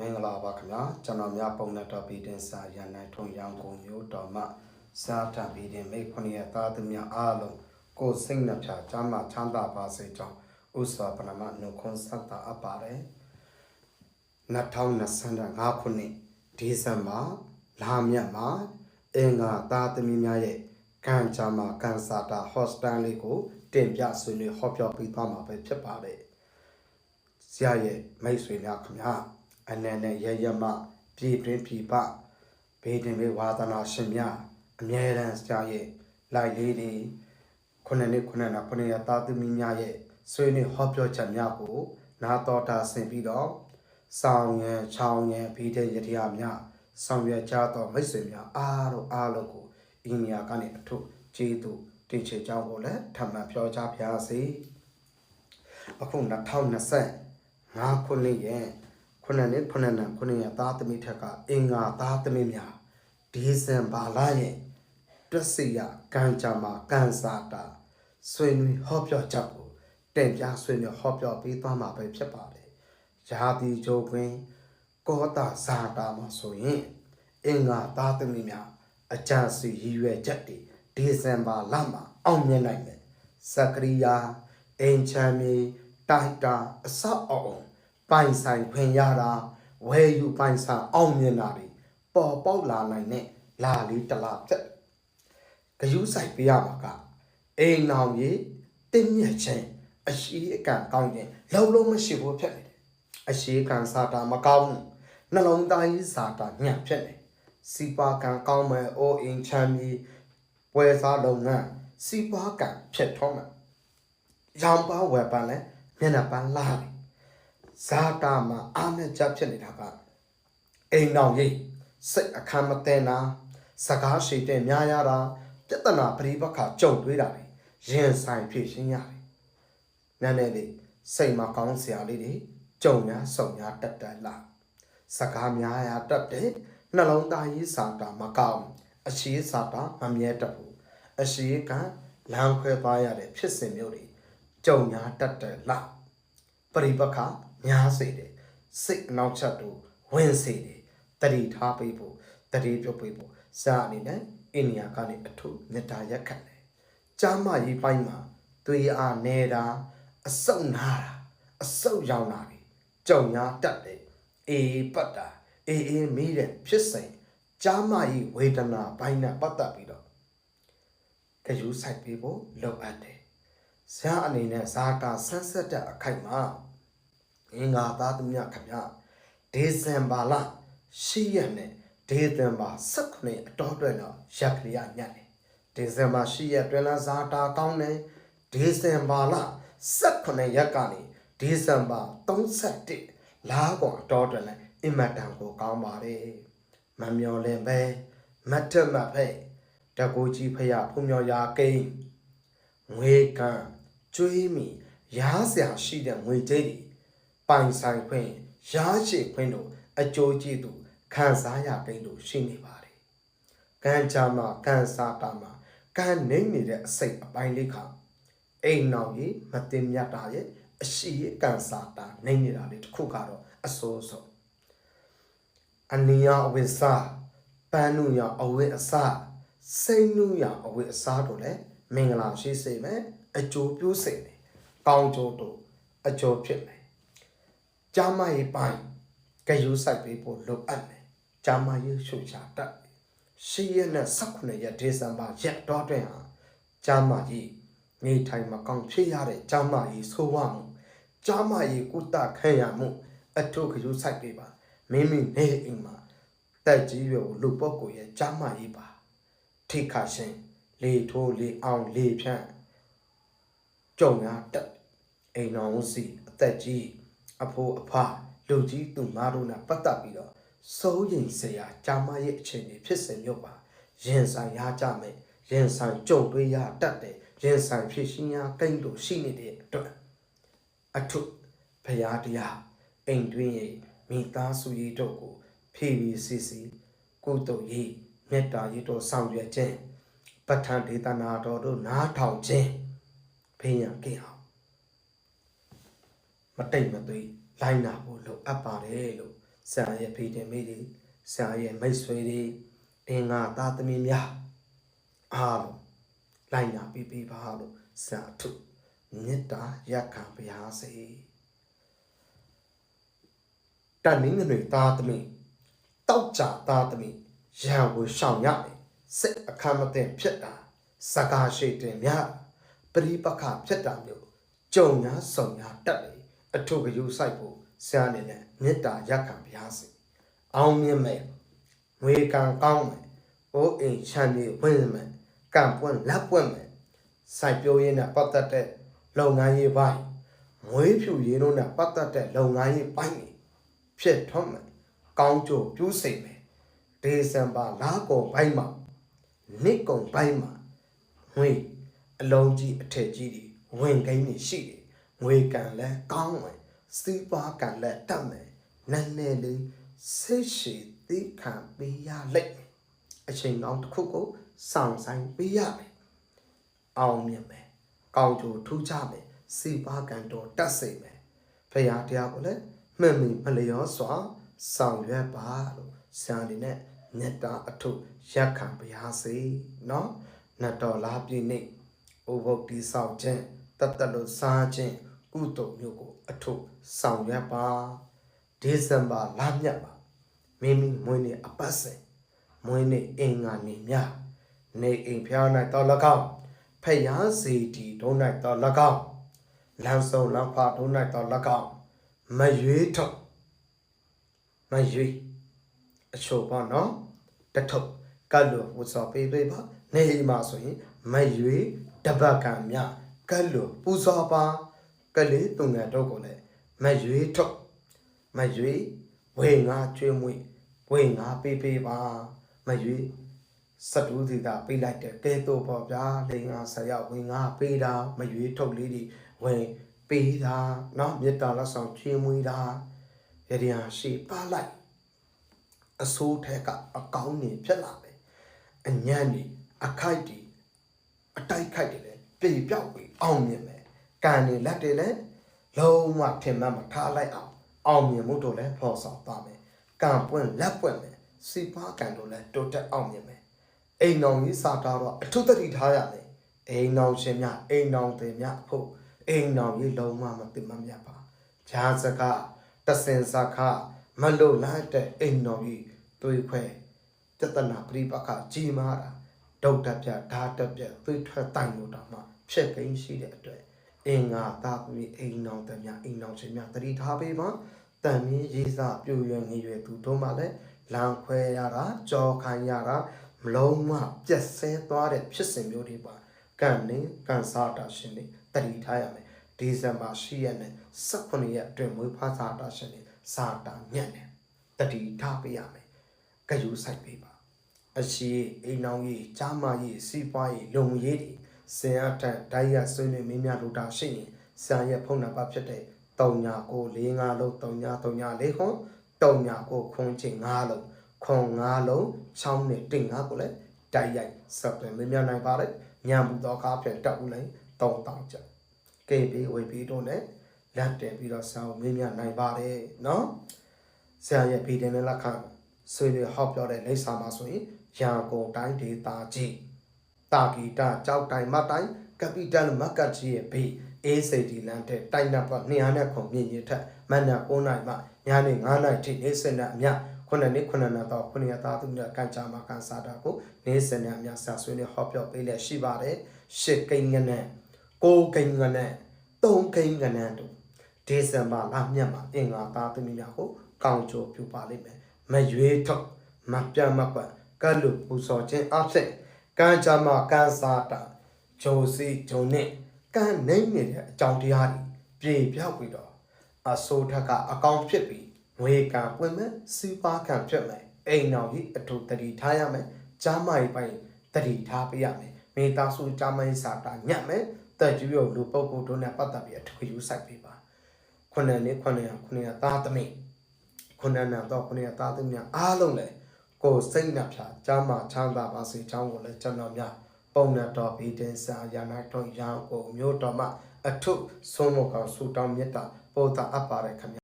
မင်္ဂလာပါခင်ဗျာကျွန်တော်များပုံနဲ့တော့ပြီးတင်စာရန်နိုင်ထုံရောင်ကုန်မျိုးတော်မှစားထပြီးတင်မိခွန်ရဲ့သားသမီးအားလုံးကိုယ်စိတ်နှပြချမ်းသာချမ်းသာပါစေကြောင်းဥစွာပနမနုခွန်ဆက်တာအပ်ပါတယ်2025ခုနှစ်ဒီဇင်ဘာလာမြတ်မှာအင်္ဂါသားသမီးများရဲ့ကံကြမ္မာကန်စာတာဟော့စတန်လေးကိုတင်ပြဆွေးနွေးဟောပြောပေးသွားမှာပဲဖြစ်ပါတယ်ဆရာရဲ့မိတ်ဆွေများခင်ဗျာ အနန္တရရမပြည်တွင်းပြည်ပဘေးတင်ဘေးဝါသနာရှင်များအမြဲတမ်းကြားရဲ့လိုက်လေးတွေခုနှစ်နှစ်ခုနှစ်နာခုနှစ်ရသားသမီးများရဲ့ဆွေးနွေးဟောပြောချက်များကို နာတော်တာဆင်ပြီးတော့ဆောင်ရန်ချောင်းရန်ဘေးတဲ့ရတရားများဆောင်ရွက်ကြသောမိတ်ဆွေများအားလုံးအားလုံးကိုအင်းညာကနေအထုကျေးဇူးတင်ချေကြောင်းကိုလည်းထပ်မံပြောကြားပါရစေအခု2025ခုနှစ်ရဲ့ ခုနှစ်နှစ်ခုနှစ်နှစ်ခုနှစ်ရသားသမီးထက်ကအင်္ဂါသားသမီးများဒီဇင်ဘာလရဲ့တွက်စီရကံကြမ္မာကံစာတာဆွေးနွေးဟောပြောချက်ကိုတင်ပြဆွေးနွေးဟောပြောပေးသွားမှာပဲဖြစ်ပါတယ်။ရာသီကြိုတွင်ကောတာဇာတာမှာဆိုရင်အင်္ဂါသားသမီးများအကြံစီရည်ရွယ်ချက်တွေဒီဇင်ဘာလမှာအောင်မြင်နိုင်မယ်။စကရိယာအင်ချမ်းမီတိုက်တာအဆောက်အအုံ ပိုင်ဆိုင်ခွင့်ရတာဝယ်ယူပိုင်ဆိုင်အောင်မြင်တာတွေပေါ်ပေါက်လာနိုင်တဲ့လာလေးတစ်လားဖြစ်ဂယုဆိုင်ပြရမှာကအိမ်နောင်ကြီးတင်းမြက်ချင်းအရှိအကံကောင်းခြင်းလုံးလုံးမရှိဘူးဖြစ်နေတယ်အရှိကံစာတာမကောင်းဘူးနှလုံးသားကြီးစာတာညံ့ဖြစ်နေစီပါကံကောင်းမယ်အိုးအင်းချမ်းပြီးပွဲစားလုပ်ငန်းစီပါကံဖြစ်ထောမှာရောင်ပါဝယ်ပန်းလဲမျက်နှာပန်းလာတယ် ဇာတာမှာအာမကြဖြစ်နေတာကအိမ်တော်ရိပ်စိတ်အခမ်းမသိတာစကားရှိတဲ့များရတာပြဿနာပရိပခကြုံတွေ့တာတွေရင်ဆိုင်ဖြစ်ရှင်းရတယ်။နာနဲ့လေစိတ်မကောင်းစရာလေးတွေကြုံများဆုံများတက်တက်လာစကားများရတက်တဲ့နှလုံးသားရေးစာတာမကောင်းအရှိစာတာမမြဲတတ်ဘူးအရှိကလမ်းခွဲသွားရတဲ့ဖြစ်စဉ်မျိုးတွေကြုံများတက်တက်လာပရိပခ များစေတယ်စိတ်အနောက်ချက်တို့ဝင်စေတယ်တတိထားပေးဖို့တတိပြုတ်ပေးဖို့စာအနေနဲ့အိန္ဒိယကနေအထုမေတ္တာရက်ခံတယ်ကျမ်းမာရေးပိုင်းမှာသွေးအားနေတာအဆုတ်နာတာအဆုတ်ရောင်တာတွေကြုံညာတက်တယ်အေးပတ်တာအေးအေးမီးတဲ့ဖြစ်စဉ်ကျမ်းမာရေးဝေဒနာပိုင်းနဲ့ပတ်သက်ပြီးတော့ကြယူဆိုင်ပေးဖို့လိုအပ်တယ်ဇာအနေနဲ့ဇာတာဆန်းဆက်တဲ့အခိုက်မှာ အင်္ဂါသားသမီးခင်ဗျဒေဇင်ဘာလ10ရက်နဲ့ဒေဇင်ဘာ19အတော်အတွက်တော့ရက်ကလေးရညတ်တယ်ဒေဇင်ဘာ10ရက်တွင်လာဇာတာကောင်းတယ်ဒေဇင်ဘာလ19ရက်ကနေဒေဇင်ဘာ31လာကောင်အတော်အတွက်လည်းအင်မတန်ကိုကောင်းပါတယ်မမျော်လင့်ပဲမတ်တမဖဲ့တကူကြီးဖရဖုံမျော်ရာကိန်းငွေကံကျွေးမိရားစရာရှိတဲ့ငွေကြေးတွေ ပိုင်ဆိုင်ခွင့်ရားရှိခွင့်တို့အကျိုးကျေးဇူးခံစားရကိန်းတို့ရှိနေပါတယ်။ကံကြမ်းမှာကံစားတာမှာကံနေနေတဲ့အစိတ်အပိုင်းလေးခါအိမ်နောက်ကြီးမတင်မြတ်တာရဲ့အရှိရကံစားတာနေနေတာလေးတစ်ခုကတော့အစိုးဆုံးအနိယအဝိစာပန်းနုယအဝိအစစိတ်နုယအဝိအစားတို့လည်းမင်္ဂလာရှိစေမယ်အကျိုးပြုစေမယ်ကောင်းကျိုးတို့အကျိုးဖြစ်မယ် ကျမ်းမာရေးပိုင်းကြယူဆိုင်ပေးဖို့လိုအပ်တယ်ကျမ်းမာရေးရှုချတတ်ရှစ်ရက်နဲ့18ရက်ဒေသမ်ဘာရက်တော့တွင်ဟာကျမ်းမာရေးနေထိုင်မကောင်းဖြစ်ရတဲ့ကျမ်းမာရေးဆိုးဝါးမှုကျမ်းမာရေးကုသခံရမှုအထုကြယူဆိုင်ပေးပါမိမိနေအိမ်မှာတက်ကြီးရွယ်ကိုလူပုဂ္ဂိုလ်ရဲ့ကျမ်းမာရေးပါထိခါရှင်လေထိုးလေအောင်လေဖြန့်ကြုံရတက်အိမ်တော်စီအသက်ကြီး အဖိုးအဖလူကြီးသူမတို့နဲ့ပတ်သက်ပြီးတော့စိုးရိမ်စရာကြာမရဲ့အခြေအနေဖြစ်စဉ်မျိုးပါရင်ဆိုင်ရကြမယ်ရင်ဆိုင်ကြုံတွေ့ရတတ်တယ်ရင်ဆိုင်ဖြစ်ရှင်ရကိန်းတို့ရှိနေတဲ့အတွက်အထုဖရာတရားအိမ်တွင်းရဲ့မိသားစုရေးတို့ကိုဖြည်းဖြည်းစစ်စစ်ကိုတုံရေးမေတ္တာရေးတို့ဆောင်ရွက်ခြင်းပဋ္ဌာန်းဒေသနာတော်တို့နားထောင်ခြင်းဖေးရန်ကြအောင် မတိတ်မသွေးလိုင်းနာဖို့လိုအပ်ပါတယ်လို့ဆရာရဲ့ဖေးတင်မိတွေဆရာရဲ့မိတ်ဆွေတွေအင်္ဂါသားသမီးများအားလုံးလိုက်နာပြီးပြီးပါလို့ဆရာထုမေတ္တာရက်ခံပါရစေတန်နင်းငွေသားသမီးတောက်ကြသားသမီးရံဝရှောင်ရတယ်စိတ်အခမ်းမသိဖြစ်တာစကားရှိတင်များပရိပခဖြစ်တာမျိုးကြုံညာဆုံညာတက်တယ် အထုကယူဆိုင်ဖို့ဆရာအနေနဲ့မေတ္တာရက်ခံပါရစေအောင်မြင်မယ်ငွေကံကောင်းမယ်ဘိုးအိမ်ချမ်းမြေဝင်မယ်ကံပွင့်လက်ပွင့်မယ်စိုက်ပျိုးရေးနဲ့ပတ်သက်တဲ့လုပ်ငန်းရေးပိုင်းငွေဖြူရေးတို့နဲ့ပတ်သက်တဲ့လုပ်ငန်းရေးပိုင်းတွေဖြစ်ထွန်းမယ်ကောင်းကျိုးပြုစိတ်မယ်ဒေဇန်ဘာလာကုန်ပိုင်းမှာနှစ်ကုန်ပိုင်းမှာငွေအလုံးကြီးအထက်ကြီးတွေဝင်ကိန်းတွေရှိတယ် ငွေကံလဲကောင်းမယ်စီးပွားကံလဲတက်မယ်နည်းနည်းလေးဆိတ်ရှည်သိခံပေးရလိမ့်မယ်အချိန်ကောင်းတစ်ခုကိုစောင့်ဆိုင်ပေးရမယ်အောင်မြင်မယ်ကောင်းကျိုးထူးခြားမယ်စီးပွားကံတော်တက်စေမယ်ဖရာတရားကိုလည်းမှန်မှန်မလျောစွာဆောင်ရွက်ပါလို့ဆရာအနေနဲ့မေတ္တာအထုရက်ခံပါရစေเนาะနတ်တော်လားပြည့်နေ့ဥပုပ်တိဆောက်ခြင်း တတ်တလို့စားခြင်းကုသိုလ်မျိုးကို အထုဆောင်ရွက်ပါဒီဇင်ဘာလမြတ်ပါမိမိမွေးနေ့အပတ်စဉ်မွေးနေ့အင်္ဂါနေ့မြနေအိမ်ဖျား၌တော်၎င်းဖယားစီတီဒုံ၌တော်၎င်းလမ်းစုံလမ်းခွာဒုံ၌တော်၎င်းမရွေးထုတ်မရွေးအချို့ပေါ့နော်တထုပ်ကတ်လို့ဝတ်စော်ပေးပေးပါနေအိမ်မှာဆိုရင်မရွေးတပတ်ကံမြ ကတ်လို့ပူဇော်ပါကလေးတုံငယ်တော့ကိုလည်းမရွေးထုတ်မရွေးဝေငါကျွေးမွေးဝေငါပေးပေးပါမရွေးစတူးစီတာပေးလိုက်တဲ့ကဲတော့ပေါ့ဗျာလေငါဆက်ရောက်ဝင်ငါပေးတာမရွေးထုတ်လေးတွေဝင်ပေးတာเนาะမေတ္တာလက်ဆောင်ချီးမွေးတာရည်ရန်ရှိပါလိုက်အဆိုးထဲကအကောင်းနေဖြစ်လာတယ်အညံ့နေအခိုက်တွေအတိုက်ခိုက်တွေလည်း ပြေပြောက်ပြီးအောင်မြင်မယ်ကံနေလက်တွေလည်းလုံးဝထင်မှတ်မထားလိုက်အောင်အောင်မြင်မှုတို့လည်းဖော်ဆောင်သွားမယ်ကံပွင့်လက်ပွင့်မယ်စီပွားကံတို့လည်းတိုးတက်အောင်မြင်မယ်အိမ်တော်ကြီးစာတာတော့အထုတတိထားရမယ်အိမ်တော်ရှင်များအိမ်တော်တင်များဖို့အိမ်တော်ကြီးလုံးဝမသိမမြတ်ပါဈာစကားတဆင်စကားမလို့လိုက်တဲ့အိမ်တော်ကြီးတွေးခွဲတတနာပရိပခကြီးမားတာ ဒုတ်တက်ပြဓာတက်ပြသွေးထွက်တိုင်လို့တော့မှဖြစ်ကိန်းရှိတဲ့အတွက်အင်္ဂါသာသမီအိမ်တော်တင်များအိမ်တော်ရှင်များတတိထားပေးပါတန်မင်းရေးစားပြူရွယ်ငရွယ်သူတို့မှလည်းလမ်းခွဲရတာကြောခိုင်းရတာမလုံးမပြက်ဆဲသွားတဲ့ဖြစ်စဉ်မျိုးတွေပါကံနေကံစားတာရှင်နေတတိထားရမယ်ဒီဇင်ဘာ10ရက်နဲ့18ရက်အတွင်းမွေးဖွားစားတာရှင်နေစာတာညံ့တယ်တတိထားပေးရမယ်ကယူဆိုင်ပေးပါ အရှိအိမ်အောင်ကြီးကြားမကြီးစီးပွားကြီးလုံရေးတွေစင်အထက်ဓာတ်ရဆွေးနွေးမင်းများလို့တာရှိရင်ဆရာရဲ့ဖုန်းနံပါတ်ဖြစ်တဲ့3995လုံး3934ခွန်39ခွန်ချင်း5လုံးခွန်5လုံး6နဲ့တင်5ကိုလည်းတိုက်ရိုက်ဆက်သွယ်မင်းများနိုင်ပါတယ်ညံမှုတော့ကားပြန်တက်ဦးလိုက်3000ကျပ် KB ဝေပြီးတော့လည်းလက်တင်ပြီးတော့ဆောင်းမင်းများနိုင်ပါတယ်နော်ဆရာရဲ့ဗီဒီယိုနဲ့လက်ခံဆွေးနွေးဟောပြောတဲ့လိပ်စာမှာဆိုရင် ရန်ကုန်တိုင်းဒေသကြီးတာဂီတာကြောက်တိုင်မတိုင်းကပီတယ်မကတ်ကြီးရဲ့ဘေးအေးစိတ်ဒီလန်တဲ့တိုက်နပ်ပါ200နဲ့ခုမြင့်မြင့်ထက်မနက်9နိုင်မှညနေ9နိုင်ထိနေစနအမြခုနှစ်နှစ်ခုနှစ်နှစ်တော့ခုနှစ်သားသူနဲ့ကန်ချာမှာကန်စားတာကိုနေစနအမြဆာဆွေးနွေးဟောပြောပေးလက်ရှိပါတယ်ရှစ်ကိန်းငနဲ့ကိုကိန်းငနဲ့သုံးကိန်းငနဲ့တို့ဒီဇင်ဘာလမြတ်မှာအင်္ဂါသားသမီးများကိုကောင်းချိုပြုပါလိမ့်မယ်မရွေးထုတ်မပြတ်မကွက် ကတ်လို့ပူစော်ခြင်းအဖြစ်ကံကြမှာကံစားတာဂျိုစီဂျုံနဲ့ကံနိုင်နေတဲ့အကြောင်းတရားတွေပြေပြောက်ပြီးတော့အဆိုးထက်ကအကောင်ဖြစ်ပြီးငွေကံပွင့်မဲ့စီးပါးကံဖြစ်မဲ့အိမ်တော်ကြီးအထူးတတိထားရမယ်ကြားမကြီးပိုင်းတတိထားပေးရမယ်မိသားစုကြားမကြီးစာတာညက်မယ်တက်ကျူရုပ်လူပုဂ္ဂိုလ်တို့နဲ့ပတ်သက်ပြီးအထူးယူဆိုင်ပေးပါခုနှစ်နှစ်ခုနှစ်ခုနှစ်သားသမီးခုနှစ်နှစ်တော့ခုနှစ်သားသမီးများအားလုံးလည်း ကိုယ်စိတ်နှဖြာကြားမချမ်းသာပါစေချောင်းကိုလည်းကျွန်တော်များပုံနဲ့တော်ဘီတင်စာယာနာတော်ရောင်းကိုမျိုးတော်မှအထုဆုံးမကောင်ဆူတောင်းမြတ်တာပို့တာအပ်ပါရခင်ဗျ